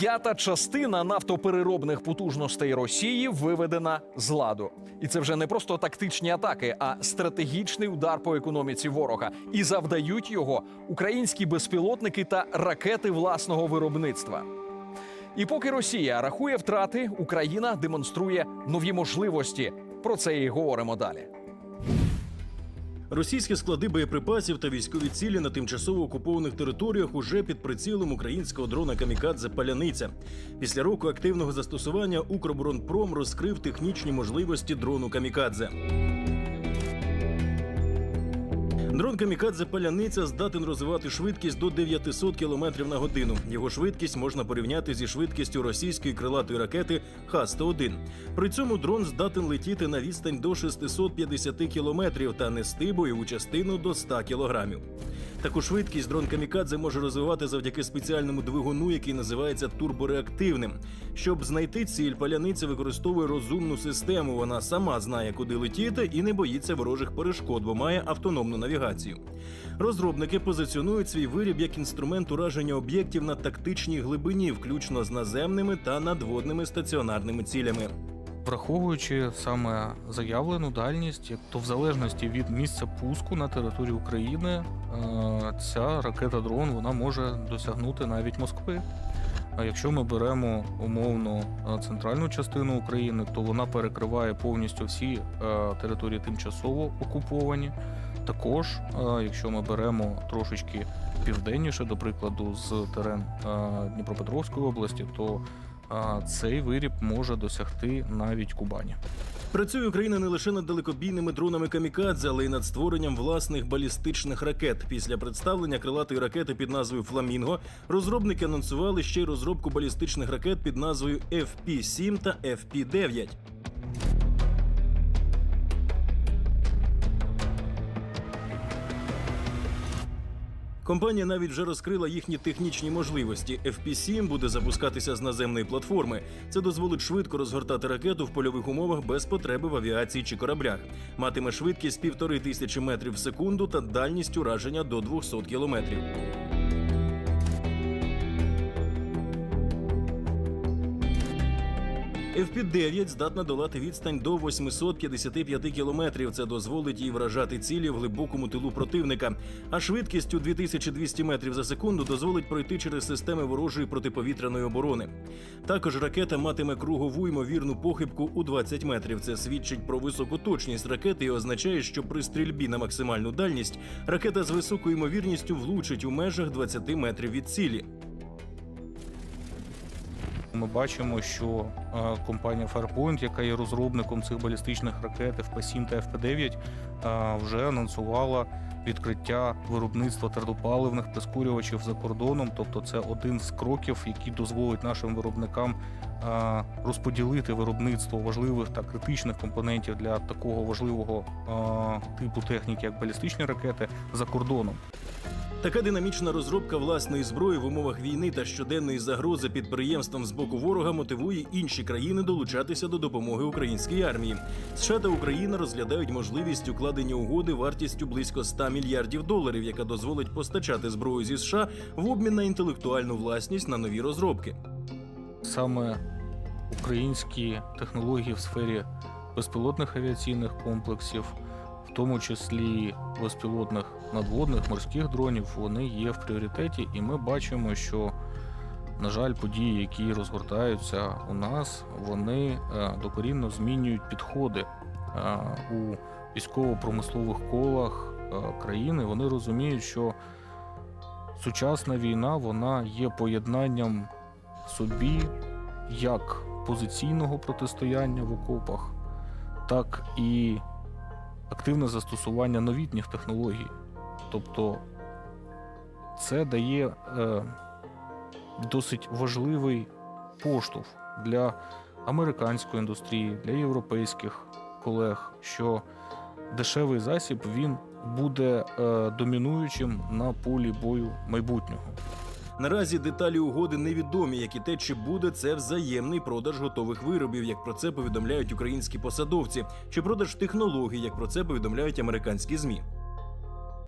П'ята частина нафтопереробних потужностей Росії виведена з ладу, і це вже не просто тактичні атаки, а стратегічний удар по економіці ворога. І завдають його українські безпілотники та ракети власного виробництва. І поки Росія рахує втрати, Україна демонструє нові можливості. Про це і говоримо далі. Російські склади боєприпасів та військові цілі на тимчасово окупованих територіях уже під прицілом українського дрона Камікадзе Паляниця. Після року активного застосування Укроборонпром розкрив технічні можливості дрону Камікадзе. Дрон Камікадзе Паляниця здатен розвивати швидкість до 900 км на годину. Його швидкість можна порівняти зі швидкістю російської крилатої ракети Х-101. При цьому дрон здатен летіти на відстань до 650 км та нести бойову частину до 100 кг. Таку швидкість дрон Камікадзе може розвивати завдяки спеціальному двигуну, який називається турбореактивним. Щоб знайти ціль, паляниця використовує розумну систему. Вона сама знає, куди летіти, і не боїться ворожих перешкод, бо має автономну навігацію. Розробники позиціонують свій виріб як інструмент ураження об'єктів на тактичній глибині, включно з наземними та надводними стаціонарними цілями. Враховуючи саме заявлену дальність, то в залежності від місця пуску на території України, е, ця ракета дрон вона може досягнути навіть Москви. А якщо ми беремо умовно е, центральну частину України, то вона перекриває повністю всі е, території тимчасово окуповані. Також, якщо ми беремо трошечки південніше, до прикладу, з терен Дніпропетровської області, то цей виріб може досягти навіть Кубані. Працює Україна не лише над далекобійними дронами камікадзе, але й над створенням власних балістичних ракет. Після представлення крилатої ракети під назвою Фламінго розробники анонсували ще й розробку балістичних ракет під назвою FP-7 та FP-9. Компанія навіть вже розкрила їхні технічні можливості. FP-7 буде запускатися з наземної платформи. Це дозволить швидко розгортати ракету в польових умовах без потреби в авіації чи кораблях. Матиме швидкість півтори тисячі метрів в секунду та дальність ураження до 200 кілометрів. FP-9 здатна долати відстань до 855 кілометрів. Це дозволить їй вражати цілі в глибокому тилу противника. А швидкістю 2200 метрів за секунду дозволить пройти через системи ворожої протиповітряної оборони. Також ракета матиме кругову ймовірну похибку у 20 метрів. Це свідчить про високу точність ракети і означає, що при стрільбі на максимальну дальність ракета з високою ймовірністю влучить у межах 20 метрів від цілі. Ми бачимо, що е, компанія Firepoint, яка є розробником цих балістичних ракет FP-7 та FP-9, е, вже анонсувала відкриття виробництва твердопаливних прискорювачів за кордоном. Тобто, це один з кроків, який дозволить нашим виробникам е, розподілити виробництво важливих та критичних компонентів для такого важливого типу техніки, як балістичні ракети, за кордоном. Така динамічна розробка власної зброї в умовах війни та щоденної загрози підприємствам з боку ворога мотивує інші країни долучатися до допомоги українській армії. США та Україна розглядають можливість укладення угоди вартістю близько 100 мільярдів доларів, яка дозволить постачати зброю зі США в обмін на інтелектуальну власність на нові розробки. саме українські технології в сфері безпілотних авіаційних комплексів, в тому числі безпілотних надводних морських дронів, вони є в пріоритеті, і ми бачимо, що, на жаль, події, які розгортаються у нас, вони е, докорінно змінюють підходи е, у військово-промислових колах е, країни. Вони розуміють, що сучасна війна вона є поєднанням собі як позиційного протистояння в окопах, так і активне застосування новітніх технологій. Тобто це дає е, досить важливий поштовх для американської індустрії, для європейських колег, що дешевий засіб він буде е, домінуючим на полі бою майбутнього. Наразі деталі угоди невідомі, як і те, чи буде це взаємний продаж готових виробів, як про це повідомляють українські посадовці, чи продаж технологій, як про це повідомляють американські змі.